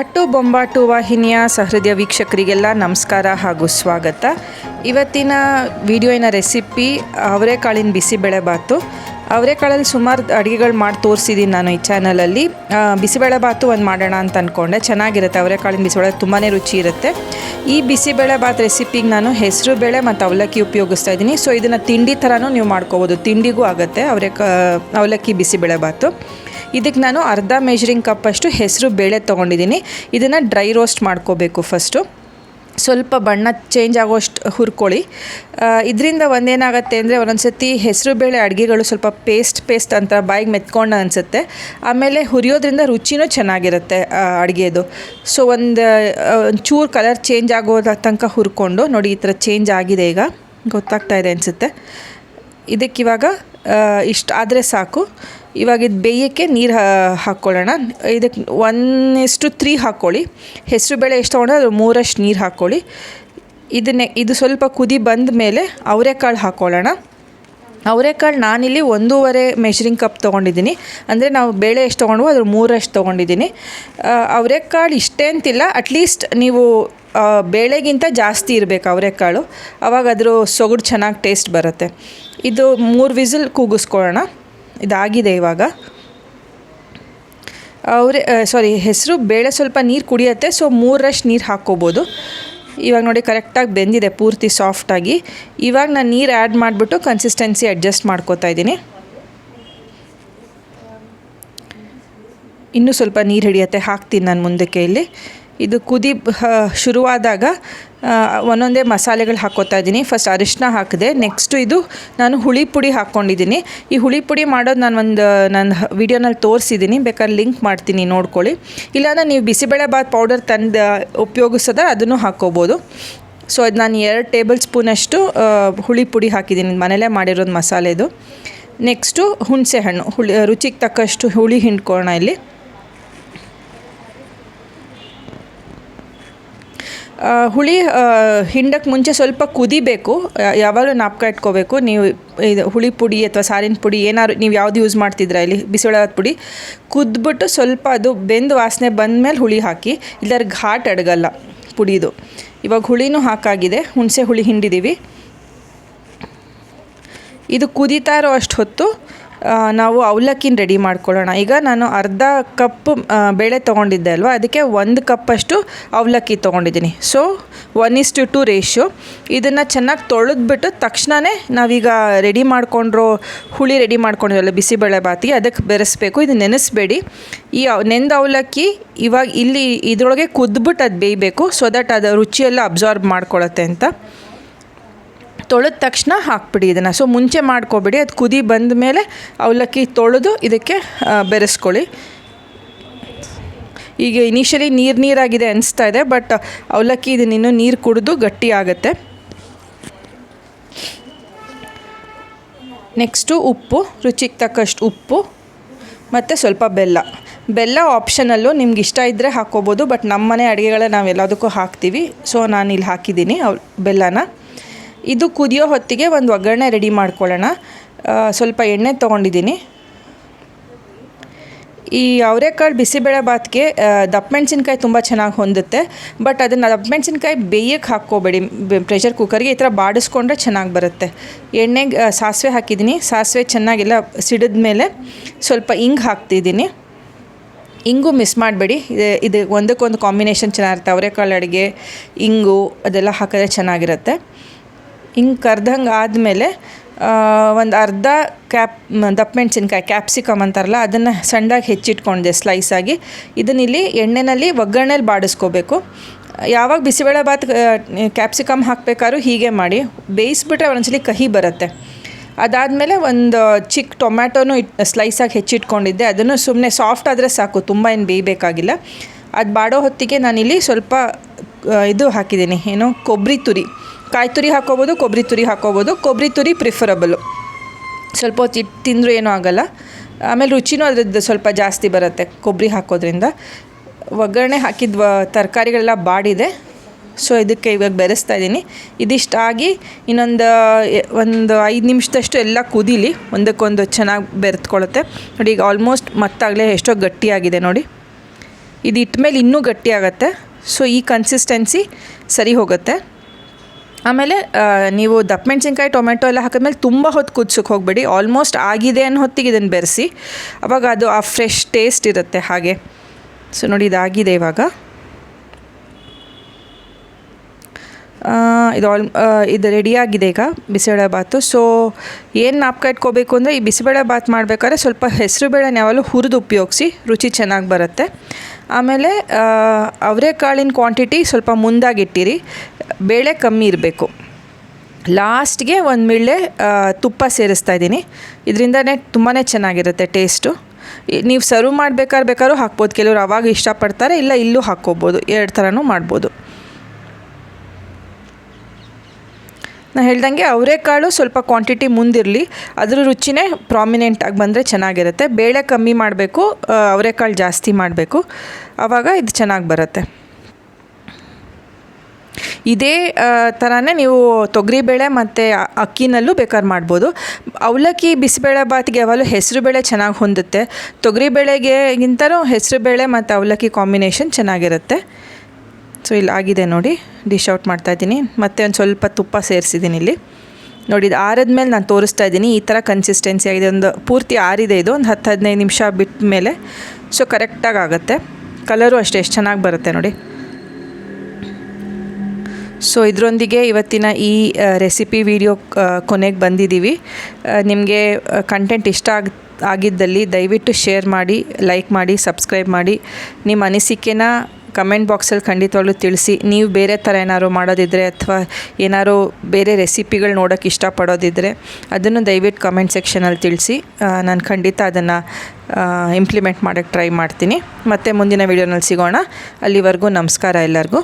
ಅಟ್ಟು ಬೊಂಬಾಟು ವಾಹಿನಿಯ ಸಹೃದಯ ವೀಕ್ಷಕರಿಗೆಲ್ಲ ನಮಸ್ಕಾರ ಹಾಗೂ ಸ್ವಾಗತ. ಇವತ್ತಿನ ವಿಡಿಯೋಯಿನ ರೆಸಿಪಿ ಅವರೆಕಾಳಿನ ಬಿಸಿಬೇಳೆಬಾತು ಅವರೆಕಾಳಲ್ಲಿ ಸುಮಾರು ಅಡುಗೆಗಳು ಮಾಡಿ ತೋರಿಸಿದ್ದೀನಿ ನಾನು ಈ ಚಾನಲಲ್ಲಿ. ಬಿಸಿಬೇಳೆಬಾತು ಬಿಸಿಬೇಳೆ ಬಾತು ಒಂದು ಮಾಡೋಣ ಅಂತ ಅಂದ್ಕೊಂಡೆ ಚೆನ್ನಾಗಿರುತ್ತೆ, ಅವರೆಕಾಳಿನ ಬಿಸಿಬೇಳೆ ತುಂಬಾ ರುಚಿ ಇರುತ್ತೆ. ಈ ಬಿಸಿಬೇಳೆ ಬಾತ್ ರೆಸಿಪಿಗೆ ನಾನು ಹೆಸರು ಬೇಳೆ ಮತ್ತು ಅವಲಕ್ಕಿ ಉಪಯೋಗಿಸ್ತಾ ಇದ್ದೀನಿ. ಸೊ, ಇದನ್ನು ತಿಂಡಿ ಥರನೂ ನೀವು ಮಾಡ್ಕೋಬೋದು. ತಿಂಡಿಗೂ ಆಗುತ್ತೆ ಅವರೆಕಾ, ಅವಲಕ್ಕಿ ಬಿಸಿಬೇಳೆ ಬಾತು. ಇದಕ್ಕೆ ನಾನು ಅರ್ಧ ಮೆಜರಿಂಗ್ ಕಪ್ಪಷ್ಟು ಹೆಸರು ಬೇಳೆ ತೊಗೊಂಡಿದ್ದೀನಿ. ಇದನ್ನು ಡ್ರೈ ರೋಸ್ಟ್ ಮಾಡ್ಕೋಬೇಕು ಫಸ್ಟು ಸ್ವಲ್ಪ ಬಣ್ಣ ಚೇಂಜ್ ಆಗೋಷ್ಟು ಹುರ್ಕೊಳ್ಳಿ. ಇದರಿಂದ ಒಂದೇನಾಗುತ್ತೆ ಅಂದರೆ ಒಂದೊಂದು ಹೆಸರುಬೇಳೆ ಹೆಸರು ಬೇಳೆ ಅಡುಗೆಗಳು ಸ್ವಲ್ಪ ಪೇಸ್ಟ್ ಪೇಸ್ಟ್ ಅಂತ ಬಾಯಿಗೆ ಮೆತ್ಕೊಂಡ ಅನಿಸುತ್ತೆ. ಆಮೇಲೆ ಹುರಿಯೋದ್ರಿಂದ ರುಚಿನೂ ಚೆನ್ನಾಗಿರುತ್ತೆ ಅಡುಗೆದು. ಸೊ ಒಂದು ಒಂಚೂರು ಕಲರ್ ಚೇಂಜ್ ಆಗೋದ ತನಕ ಹುರ್ಕೊಂಡು, ನೋಡಿ ಈ ಥರ ಚೇಂಜ್ ಆಗಿದೆ ಈಗ. ಗೊತ್ತಾಗ್ತಾ ಇದೆ ಅನಿಸುತ್ತೆ. ಇದಕ್ಕಿವಾಗ ಇಷ್ಟು, ಆದರೆ ಸಾಕು. ಇವಾಗ ಇದು ಬೇಯೋಕ್ಕೆ ನೀರು ಹಾಕ್ಕೊಳ್ಳೋಣ ಇದಕ್ಕೆ ಒನ್ ಎಷ್ಟು ತ್ರೀ ಹಾಕ್ಕೊಳ್ಳಿ ಹೆಸರು ಬೇಳೆ ಎಷ್ಟು ತೊಗೊಂಡ್ರೆ ಅದು ಮೂರಷ್ಟು ನೀರು ಹಾಕ್ಕೊಳ್ಳಿ ಇದನ್ನೇ, ಇದು ಸ್ವಲ್ಪ ಕುದಿ ಬಂದ ಮೇಲೆ ಅವರೆಕಾಳು ಹಾಕ್ಕೊಳ್ಳೋಣ ಅವರೆಕಾಳು ನಾನಿಲ್ಲಿ ಒಂದೂವರೆ ಮೆಷರಿಂಗ್ ಕಪ್ ತೊಗೊಂಡಿದ್ದೀನಿ. ಅಂದರೆ ನಾವು ಬೇಳೆ ಎಷ್ಟು ತೊಗೊಂಡ್ವೋ ಅದ್ರ ಮೂರಷ್ಟು ತೊಗೊಂಡಿದ್ದೀನಿ. ಅವರೆಕಾಳು ಇಷ್ಟೇ ಅಂತಿಲ್ಲ. ಅಟ್ಲೀಸ್ಟ್ ನೀವು ಬೇಳೆಗಿಂತ ಜಾಸ್ತಿ ಇರಬೇಕು ಅವರೆಕಾಳು. ಅವಾಗ ಅದ್ರ ಸೊಗಡು ಚೆನ್ನಾಗಿ ಟೇಸ್ಟ್ ಬರುತ್ತೆ. ಇದು ಮೂರು ವಿಸಿಲ್ ಕೂಗಿಸ್ಕೊಳ್ಳೋಣ. ಇದಾಗಿದೆ ಇವಾಗ. ಅವರೇ ಸಾರಿ ಹೆಸರು ಬೇಳೆ ಸ್ವಲ್ಪ ನೀರು ಕುಡಿಯುತ್ತೆ ಸೊ ಮೂರಷ್ಟು ನೀರು ಹಾಕ್ಕೋಬೋದು. ಇವಾಗ ನೋಡಿ ಕರೆಕ್ಟಾಗಿ ಬೆಂದಿದೆ, ಪೂರ್ತಿ ಸಾಫ್ಟಾಗಿ ಇವಾಗ ನಾನು ನೀರು ಆ್ಯಡ್ ಮಾಡಿಬಿಟ್ಟು ಕನ್ಸಿಸ್ಟೆನ್ಸಿ ಅಡ್ಜಸ್ಟ್ ಮಾಡ್ಕೋತಾ ಇದ್ದೀನಿ. ಇನ್ನೂ ಸ್ವಲ್ಪ ನೀರು ಹಿಡಿಯುತ್ತೆ, ಹಾಕ್ತೀನಿ ನಾನು ಮುಂದಕ್ಕೆ ಇಲ್ಲಿ. ಇದು ಕುದಿ ಶುರುವಾದಾಗ ಒಂದೊಂದೇ ಮಸಾಲೆಗಳು ಹಾಕೋತಾ ಇದ್ದೀನಿ. ಫಸ್ಟ್ ಅರಿಶಿನ ಹಾಕಿದೆ ನೆಕ್ಸ್ಟು ಇದು ನಾನು ಹುಳಿ ಪುಡಿ ಹಾಕ್ಕೊಂಡಿದ್ದೀನಿ ಈ ಹುಳಿ ಪುಡಿ ಮಾಡೋದು ನಾನು ಒಂದು, ನಾನು ವಿಡಿಯೋನಲ್ಲಿ ತೋರಿಸಿದ್ದೀನಿ ಬೇಕಾದ್ರೆ ಲಿಂಕ್ ಮಾಡ್ತೀನಿ, ನೋಡ್ಕೊಳ್ಳಿ. ಇಲ್ಲಾಂದ್ರೆ ನೀವು ಬಿಸಿಬೇಳೆ ಬಾತ್ ಪೌಡರ್ ತಂದು ಉಪಯೋಗಿಸಿದ್ರೆ ಅದನ್ನು ಹಾಕ್ಕೋಬೋದು ಸೊ ಅದು ನಾನು ಎರಡು ಟೇಬಲ್ ಸ್ಪೂನಷ್ಟು ಹುಳಿ ಪುಡಿ ಹಾಕಿದ್ದೀನಿ ಮನೇಲೇ ಮಾಡಿರೋದು ಮಸಾಲೆದು ನೆಕ್ಸ್ಟು ಹುಣಸೆ ಹಣ್ಣು ಹುಳಿ, ರುಚಿಗೆ ತಕ್ಕಷ್ಟು ಹುಳಿ ಹಿಂಡ್ಕೊಳ್ಳೋಣ ಇಲ್ಲಿ. ಹುಳಿ ಹಿಂಡಕ್ಕೆ ಮುಂಚೆ ಸ್ವಲ್ಪ ಕುದಿಬೇಕು. ಯಾವಾಗಲೂ ನಾಪ್ಕ ಇಟ್ಕೋಬೇಕು. ನೀವು ಇದು ಹುಳಿ ಪುಡಿ ಅಥವಾ ಸಾರಿನ ಪುಡಿ ಏನಾದ್ರು ನೀವು ಯಾವ್ದು ಯೂಸ್ ಮಾಡ್ತಿದ್ರ ಇಲ್ಲಿ? ಬಿಸಿಳಾದ ಪುಡಿ. ಕುದ್ಬಿಟ್ಟು ಸ್ವಲ್ಪ ಅದು ಬೆಂದು ವಾಸನೆ ಬಂದಮೇಲೆ ಹುಳಿ ಹಾಕಿ. ಇಲ್ಲರ ಘಾಟ್ ಅಡಗಲ್ಲ ಪುಡಿದು. ಇವಾಗ ಹುಳಿನೂ ಹಾಕಾಗಿದೆ. ಹುಣಸೆ ಹುಳಿ ಹಿಂಡಿದ್ದೀವಿ ಇದು ಕುದೀತಾ ಇರೋ ಅಷ್ಟು ಹೊತ್ತು ನಾವು ಅವಲಕ್ಕಿನ ರೆಡಿ ಮಾಡ್ಕೊಳ್ಳೋಣ. ಈಗ ನಾನು ಅರ್ಧ ಕಪ್ ಬೇಳೆ ತೊಗೊಂಡಿದ್ದೆ ಅಲ್ವಾ? ಅದಕ್ಕೆ ಒಂದು ಕಪ್ಪಷ್ಟು ಅವಲಕ್ಕಿ ತೊಗೊಂಡಿದ್ದೀನಿ. So one is to two ratio ಇದನ್ನು ಚೆನ್ನಾಗಿ ತೊಳೆದ್ಬಿಟ್ಟು ತಕ್ಷಣವೇ ನಾವೀಗ ರೆಡಿ ಮಾಡ್ಕೊಂಡ್ರೋ ಹುಳಿ ರೆಡಿ ಮಾಡ್ಕೊಂಡಿರಲ್ಲ ಬಿಸಿಬೇಳೆ ಬಾತಿಗೆ, ಅದಕ್ಕೆ ಬೆರೆಸ್ಬೇಕು. ಇದು ನೆನೆಸ್ಬೇಡಿ. ಈ ನೆಂದ ಅವಲಕ್ಕಿ ಇವಾಗ ಇಲ್ಲಿ ಇದರೊಳಗೆ ಕುದ್ಬಿಟ್ಟು ಅದು ಬೇಯಬೇಕು ಸೊ ದಟ್ ಅದು ರುಚಿಯೆಲ್ಲ ಅಬ್ಸಾರ್ಬ್ ಮಾಡ್ಕೊಳತ್ತೆ ಅಂತ. ತೊಳೆದ ತಕ್ಷಣ ಹಾಕ್ಬಿಡಿ ಇದನ್ನು. ಸೊ ಮುಂಚೆ ಮಾಡ್ಕೋಬೇಡಿ. ಅದು ಕುದಿ ಬಂದ ಮೇಲೆ ಅವಲಕ್ಕಿ ತೊಳೆದು ಇದಕ್ಕೆ ಬೆರೆಸ್ಕೊಳ್ಳಿ. ಈಗ ಇನಿಷಿಯಲಿ ನೀರು ನೀರಾಗಿದೆ ಅನಿಸ್ತಾ ಇದೆ ಬಟ್ ಅವಲಕ್ಕಿ ಇದನ್ನ ಇನ್ನೂ ನೀರು ಕುಡಿದು ಗಟ್ಟಿ ಆಗುತ್ತೆ. ನೆಕ್ಸ್ಟು ಉಪ್ಪು, ರುಚಿಗೆ ತಕ್ಕಷ್ಟು ಉಪ್ಪು, ಮತ್ತು ಸ್ವಲ್ಪ ಬೆಲ್ಲ. ಬೆಲ್ಲ ಆಪ್ಷನಲ್ಲು ನಿಮ್ಗೆ ಇಷ್ಟ ಇದ್ದರೆ ಹಾಕ್ಕೋಬೋದು ಬಟ್ ನಮ್ಮ ಮನೆ ಅಡುಗೆಗಳ ನಾವು ಎಲ್ಲದಕ್ಕೂ ಹಾಕ್ತೀವಿ. ಸೊ ನಾನು ಇಲ್ಲಿ ಹಾಕಿದ್ದೀನಿ ಅವ್ ಬೆಲ್ಲನ. ಇದು ಕುದಿಯೋ ಹೊತ್ತಿಗೆ ಒಂದು ಒಗ್ಗರಣೆ ರೆಡಿ ಮಾಡ್ಕೊಳ್ಳೋಣ. ಸ್ವಲ್ಪ ಎಣ್ಣೆ ತೊಗೊಂಡಿದ್ದೀನಿ. ಈ ಅವರೆಕಾಳು ಬಿಸಿಬೇಳೆ ಬಾತ್ಗೆ ದಪ್ಪ ಮೆಣಸಿನ್ಕಾಯಿ ತುಂಬ ಚೆನ್ನಾಗಿ ಹೊಂದುತ್ತೆ. ಬಟ್ ಅದನ್ನು ದಪ್ಪ ಮೆಣಸಿನ್ಕಾಯಿ ಬೇಯಕ್ಕೆ ಹಾಕ್ಕೋಬೇಡಿ ಪ್ರೆಷರ್ ಕುಕ್ಕರ್ಗೆ ಈ ಥರ ಬಾಡಿಸ್ಕೊಂಡ್ರೆ ಚೆನ್ನಾಗಿ ಬರುತ್ತೆ. ಎಣ್ಣೆಗೆ ಸಾಸಿವೆ ಹಾಕಿದ್ದೀನಿ. ಸಾಸಿವೆ ಚೆನ್ನಾಗೆಲ್ಲ ಸಿಡಿದ ಮೇಲೆ ಸ್ವಲ್ಪ ಇಂಗು ಹಾಕ್ತಿದ್ದೀನಿ. ಇಂಗು ಮಿಸ್ ಮಾಡಬೇಡಿ. ಇದು ಒಂದಕ್ಕೊಂದು ಕಾಂಬಿನೇಷನ್ ಚೆನ್ನಾಗಿರುತ್ತೆ. ಅವರೆಕಾಳು ಅಡುಗೆ, ಇಂಗು ಅದೆಲ್ಲ ಹಾಕಿದ್ರೆ ಚೆನ್ನಾಗಿರುತ್ತೆ. ಹಿಂಗೆ ಕರ್ದಂಗೆ ಆದಮೇಲೆ ಒಂದು ಅರ್ಧ ಕ್ಯಾಪ್, ದಪ್ಪ ಮೆಣಸಿನ್ಕಾಯಿ, ಕ್ಯಾಪ್ಸಿಕಮ್ ಅಂತಾರಲ್ಲ, ಅದನ್ನು ಸಣ್ಣದಾಗಿ ಹೆಚ್ಚಿಟ್ಕೊಂಡಿದೆ ಸ್ಲೈಸಾಗಿ ಇದನ್ನಿಲ್ಲಿ ಎಣ್ಣೆಯಲ್ಲಿ ಒಗ್ಗರಣೆಲಿ ಬಾಡಿಸ್ಕೋಬೇಕು. ಯಾವಾಗ ಬಿಸಿಬೇಳೆ ಬಾತ್ ಕ್ಯಾಪ್ಸಿಕಮ್ ಹಾಕಬೇಕಾದ್ರೂ ಹೀಗೆ ಮಾಡಿ. ಬೇಯಿಸ್ಬಿಟ್ರೆ ಒಂದೊಂದ್ಸಲಿ ಕಹಿ ಬರುತ್ತೆ. ಅದಾದಮೇಲೆ ಒಂದು ಚಿಕ್ಕ ಟೊಮ್ಯಾಟೋನು ಇಟ್ ಸ್ಲೈಸಾಗಿ ಹೆಚ್ಚಿಟ್ಕೊಂಡಿದ್ದೆ. ಅದನ್ನು ಸುಮ್ಮನೆ ಸಾಫ್ಟ್ ಆದರೆ ಸಾಕು, ತುಂಬ ಏನು ಬೇಯಬೇಕಾಗಿಲ್ಲ. ಅದು ಬಾಡೋ ಹೊತ್ತಿಗೆ ನಾನಿಲ್ಲಿ ಸ್ವಲ್ಪ ಇದು ಹಾಕಿದ್ದೀನಿ. ಏನು ಕೊಬ್ಬರಿ ತುರಿ. ಕಾಯಿ ತುರಿ ಹಾಕ್ಕೋಬೋದು ಕೊಬ್ಬರಿ ತುರಿ ಹಾಕೋಬೋದು. ಕೊಬ್ಬರಿ ತುರಿ ಪ್ರಿಫರಬಲು ಸ್ವಲ್ಪ ಹೊತ್ತು ಇಟ್ಟು ತಿಂದರೂ ಏನೂ ಆಗೋಲ್ಲ. ಆಮೇಲೆ ರುಚಿನೂ ಅದ್ರದ್ದು ಸ್ವಲ್ಪ ಜಾಸ್ತಿ ಬರುತ್ತೆ ಕೊಬ್ಬರಿ ಹಾಕೋದ್ರಿಂದ. ಒಗ್ಗರಣೆ ಹಾಕಿದ ತರಕಾರಿಗಳೆಲ್ಲ ಬಾಡಿದೆ. ಸೊ ಇದಕ್ಕೆ ಇವಾಗ ಬೆರೆಸ್ತಾ ಇದ್ದೀನಿ. ಇದಿಷ್ಟಾಗಿ ಇನ್ನೊಂದು ಒಂದು ಐದು ನಿಮಿಷದಷ್ಟು ಎಲ್ಲ ಕುದೀಲಿ. ಒಂದಕ್ಕೊಂದು ಚೆನ್ನಾಗಿ ಬೆರೆತ್ಕೊಳ್ಳುತ್ತೆ ನೋಡಿ, ಈಗ ಆಲ್ಮೋಸ್ಟ್ ಮತ್ತಾಗಲೇ ಎಷ್ಟೋ ಗಟ್ಟಿಯಾಗಿದೆ ನೋಡಿ. ಇದು ಇಟ್ಮೇಲೆ ಇನ್ನೂ ಗಟ್ಟಿ ಸೊ ಈ ಕನ್ಸಿಸ್ಟೆನ್ಸಿ ಸರಿ ಹೋಗುತ್ತೆ. ಆಮೇಲೆ ನೀವು ದಪ್ಪ ಮೆಣಸಿನ್ಕಾಯಿ ಟೊಮೆಟೊ ಎಲ್ಲ ಹಾಕಿದ್ಮೇಲೆ ತುಂಬ ಹೊತ್ತು ಕುದ್ಸಕ್ಕೆ ಹೋಗಬೇಡಿ. ಆಲ್ಮೋಸ್ಟ್ ಆಗಿದೆ ಅನ್ನೋ ಹೊತ್ತಿಗೆ ಇದನ್ನು ಬೆರೆಸಿ. ಅವಾಗ ಅದು ಆ ಫ್ರೆಶ್ ಟೇಸ್ಟ್ ಇರುತ್ತೆ ಹಾಗೆ. ಸೊ ನೋಡಿ ಇದಾಗಿದೆ ಇವಾಗ. ಇದು ಆಲ್ ಇದು ರೆಡಿಯಾಗಿದೆ ಈಗ ಬಿಸಿಬೇಳೆ ಬಾತು ಸೊ ಏನು ನಾಪ್ಕ ಇಟ್ಕೋಬೇಕು ಅಂದರೆ ಈ ಬಿಸಿಬೇಳೆ ಬಾತ್ ಮಾಡಬೇಕಾದ್ರೆ ಸ್ವಲ್ಪ ಹೆಸರುಬೇಳೆನ ಯಾವಾಗಲೂ ಹುರಿದು ಉಪಯೋಗಿಸಿ, ರುಚಿ ಚೆನ್ನಾಗಿ ಬರುತ್ತೆ. ಆಮೇಲೆ ಅವರೆಕಾಳಿನ ಕ್ವಾಂಟಿಟಿ ಸ್ವಲ್ಪ ಮುಂದಾಗಿಟ್ಟಿರಿ ಬೇಳೆ ಕಮ್ಮಿ ಇರಬೇಕು. ಲಾಸ್ಟ್ಗೆ ಒಂದು ಮಿಳ್ಳೆ ತುಪ್ಪ ಸೇರಿಸ್ತಾ ಇದ್ದೀನಿ. ಇದರಿಂದನೇ ತುಂಬಾ ಚೆನ್ನಾಗಿರುತ್ತೆ ಟೇಸ್ಟು. ನೀವು ಸರ್ವ್ ಮಾಡ್ಬೇಕಾದ್ರೆ ಬೇಕಾದ್ರೂ ಹಾಕ್ಬೋದು. ಕೆಲವರು ಅವಾಗ ಇಷ್ಟಪಡ್ತಾರೆ, ಇಲ್ಲ ಇಲ್ಲೂ ಹಾಕ್ಕೋಬೋದು. ಎರಡು ಥರನೂ ಮಾಡ್ಬೋದು. ನಾನು ಹೇಳ್ದಂಗೆ ಅವರೆಕಾಳು ಸ್ವಲ್ಪ ಕ್ವಾಂಟಿಟಿ ಮುಂದಿರಲಿ. ಅದ್ರ ರುಚಿನೇ ಪ್ರಾಮಿನೆಂಟಾಗಿ ಬಂದರೆ ಚೆನ್ನಾಗಿರುತ್ತೆ. ಬೇಳೆ ಕಮ್ಮಿ ಮಾಡಬೇಕು ಅವರೆಕಾಳು ಜಾಸ್ತಿ ಮಾಡಬೇಕು. ಆವಾಗ ಇದು ಚೆನ್ನಾಗಿ ಬರುತ್ತೆ. ಇದೇ ಥರನೇ ನೀವು ತೊಗರಿಬೇಳೆ ಮತ್ತು ಅಕ್ಕಿನಲ್ಲೂ ಬೇಕಾದ್ರೆ ಮಾಡ್ಬೋದು. ಅವಲಕ್ಕಿ ಬಿಸಿಬೇಳೆ ಬಾತಿಗೆ ಯಾವಾಗಲೂ ಹೆಸರುಬೇಳೆ ಚೆನ್ನಾಗಿ ಹೊಂದುತ್ತೆ. ತೊಗರಿಬೇಳೆಗೆಗಿಂತಲೂ ಹೆಸರುಬೇಳೆ ಮತ್ತು ಅವಲಕ್ಕಿ ಕಾಂಬಿನೇಷನ್ ಚೆನ್ನಾಗಿರುತ್ತೆ. ಸೊ, ಇಲ್ಲಿ ಆಗಿದೆ ನೋಡಿ, ಡಿಶ್ ಔಟ್ ಮಾಡ್ತಾಯಿದ್ದೀನಿ ಮತ್ತು ಒಂದು ಸ್ವಲ್ಪ ತುಪ್ಪ ಸೇರಿಸಿದ್ದೀನಿ ಇಲ್ಲಿ. ನೋಡಿ, ಇದು ಆರದ್ಮೇಲೆ ನಾನು ತೋರಿಸ್ತಾ ಇದ್ದೀನಿ. ಈ ಥರ ಕನ್ಸಿಸ್ಟೆನ್ಸಿ ಆಗಿದೆ. ಒಂದು ಪೂರ್ತಿ ಆರಿದೆ ಇದು. ಒಂದು ಹತ್ತು ಹದಿನೈದು ನಿಮಿಷ ಬಿಟ್ಟ ಮೇಲೆ ಸೊ ಕರೆಕ್ಟಾಗಿ ಆಗುತ್ತೆ. ಕಲರು ಅಷ್ಟೇ, ಎಷ್ಟು ಚೆನ್ನಾಗಿ ಬರುತ್ತೆ ನೋಡಿ. ಸೊ ಇದರೊಂದಿಗೆ ಇವತ್ತಿನ ಈ ರೆಸಿಪಿ ವಿಡಿಯೋ ಕೊನೆಗೆ ಬಂದಿದ್ದೀವಿ ನಿಮಗೆ ಕಂಟೆಂಟ್ ಇಷ್ಟ ಆಗ್, ಆಗಿದ್ದಲ್ಲಿ ದಯವಿಟ್ಟು ಶೇರ್ ಮಾಡಿ ಲೈಕ್ ಮಾಡಿ ಸಬ್ಸ್ಕ್ರೈಬ್ ಮಾಡಿ. ನಿಮ್ಮ ಅನಿಸಿಕೆನ ಕಮೆಂಟ್ ಬಾಕ್ಸಲ್ಲಿ ಖಂಡಿತವಾಗ್ಲೂ ತಿಳಿಸಿ. ನೀವು ಬೇರೆ ಥರ ಏನಾದ್ರು ಮಾಡೋದಿದ್ರೆ ಅಥವಾ ಏನಾದ್ರು ಬೇರೆ ರೆಸಿಪಿಗಳು ನೋಡೋಕ್ಕೆ ಇಷ್ಟಪಡೋದಿದ್ದರೆ ಅದನ್ನು ದಯವಿಟ್ಟು ಕಮೆಂಟ್ ಸೆಕ್ಷನಲ್ಲಿ ತಿಳಿಸಿ. ನಾನು ಖಂಡಿತ ಅದನ್ನು ಇಂಪ್ಲಿಮೆಂಟ್ ಮಾಡೋಕ್ಕೆ ಟ್ರೈ ಮಾಡ್ತೀನಿ. ಮತ್ತು ಮುಂದಿನ ವೀಡಿಯೋನಲ್ಲಿ ಸಿಗೋಣ. ಅಲ್ಲಿವರೆಗೂ ನಮಸ್ಕಾರ ಎಲ್ಲರಿಗೂ.